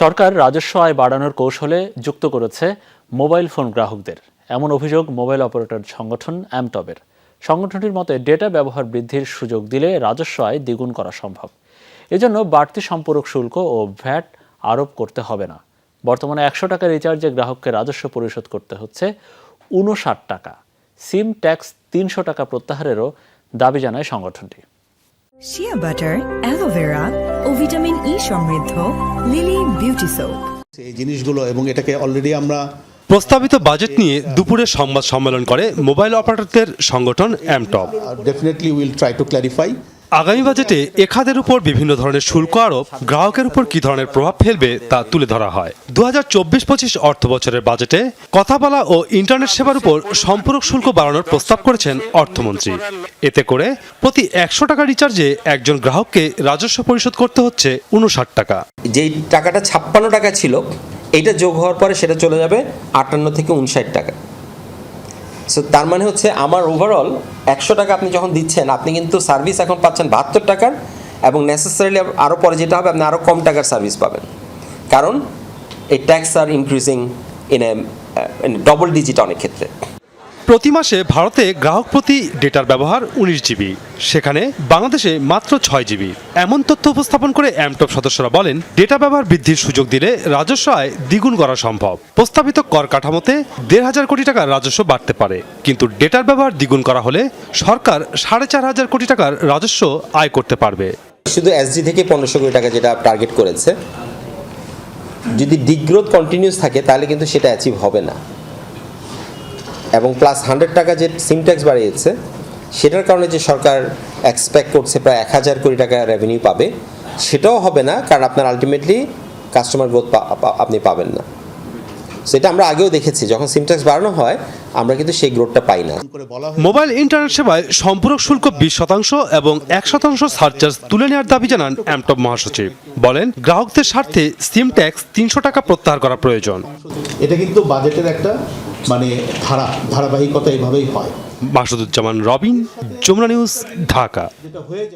সরকার রাজস্ব আয় বাড়ানোর কৌশলে যুক্ত করেছে মোবাইল ফোন গ্রাহকদের। এমন অভিযোগ মোবাইল অপারেটর সংগঠন অ্যামটবের। সংগঠনটির মতে, ডেটা ব্যবহার বৃদ্ধির সুযোগ দিলে রাজস্ব আয় দ্বিগুণ করা সম্ভব। এজন্য বাড়তি সম্পূরক শুল্ক ও ভ্যাট আরোপ করতে হবে না। বর্তমানে একশো টাকা রিচার্জে গ্রাহককে রাজস্ব পরিশোধ করতে হচ্ছে উনষাট টাকা। সিম ট্যাক্স তিনশো টাকা প্রত্যাহারেরও দাবি জানায় সংগঠনটি। ও ভিটামিন ই সমৃদ্ধ লিলি বিউটি সোপ। এই জিনিসগুলো এবং এটাকে অলরেডি আমরা প্রস্তাবিত বাজেট নিয়ে দুপুরে সংবাদ সম্মেলন করে মোবাইল অপারেটরদের সংগঠন AMTOB definitely will try to clarify আগামী বাজেটে এ উপর বিভিন্ন ধরনের শুল্ক আরোপ, গ্রাহকের উপর কি ধরনের প্রভাব ফেলবে তা তুলে ধরা হয়। দু হাজার চব্বিশ পঁচিশ অর্থ বছরের বাজেটে কথা বলা ও ইন্টারনেট সেবার উপর সম্পূরক শুল্ক বাড়ানোর প্রস্তাব করেছেন অর্থমন্ত্রী। এতে করে প্রতি একশো টাকা রিচার্জে একজন গ্রাহককে রাজস্ব পরিশোধ করতে হচ্ছে উনষাট টাকা। যেই টাকাটা ছাপ্পান্ন টাকা ছিল, এইটা যোগ হওয়ার পরে সেটা চলে যাবে আটান্ন থেকে উনষাট টাকা। সো তার মানে হচ্ছে আমার ওভারঅল একশো টাকা আপনি যখন দিচ্ছেন, আপনি কিন্তু সার্ভিস এখন পাচ্ছেন বাহাত্তর টাকার এবং নেসেসারিলি আরও পরে যেটা হবে, আপনি আরও কম টাকার সার্ভিস পাবেন। কারণ এই tax are increasing in a double digit অনেক ক্ষেত্রে। প্রতি মাসে ভারতে গ্রাহক প্রতি ডেটার ব্যবহার উনিশ জিবি। সেখানে বাংলাদেশে মাত্র ছয় জিবি। এমন তথ্য উপস্থাপন করে অ্যামটপ সদস্যরা বলেন, ডেটা ব্যবহার বৃদ্ধির সুযোগ দিলে রাজস্ব আয় দ্বিগুণ করা সম্ভব। প্রস্তাবিত কর কাঠামোতে দেড় হাজার কোটি টাকার রাজস্ব বাড়তে পারে। কিন্তু ডেটার ব্যবহার দ্বিগুণ করা হলে সরকার সাড়ে চার হাজার কোটি টাকার রাজস্ব আয় করতে পারবে। শুধু এসজি থেকে পনেরোশো কোটি টাকা যেটা টার্গেট করেছে। যদি ডিগ্রোথ কন্টিনিউস থাকে, তাহলে কিন্তু সেটা অ্যাচিভ হবে না। এবং প্লাস হান্ড্রেড টাকা যে সিম ট্যাক্স বাড়িয়েছে সেটার কারণে যে সরকার এক্সপেক্ট করছে প্রায় এক হাজার কোটি টাকা রেভিনিউ পাবে সেটাও হবে না কারণ আপনার আলটিমেটলি কাস্টমার গ্রোথ আপনি পাবেন না। সেটা আমরা আগেও দেখেছি যখন সিম ট্যাক্স বাড়ানো হয় আমরা কিন্তু সেই গ্রোথটা পাই না। মোবাইল ইন্টারনেট সেবায় সম্পূরক শুল্ক বিশ শতাংশ এবং এক শতাংশ সারচার্জ তুলে নেওয়ার দাবি জানান অ্যামটপ মহাসচিব। বলেন গ্রাহকদের স্বার্থে সিম ট্যাক্স তিনশো টাকা প্রত্যাহার করা প্রয়োজন। এটা কিন্তু বাজেটের একটা মানে ধারা ধারাবাহিকতা এভাবেই হয়। মাসুদুজ্জামান রবিন যমুনা নিউজ ঢাকা। হয়ে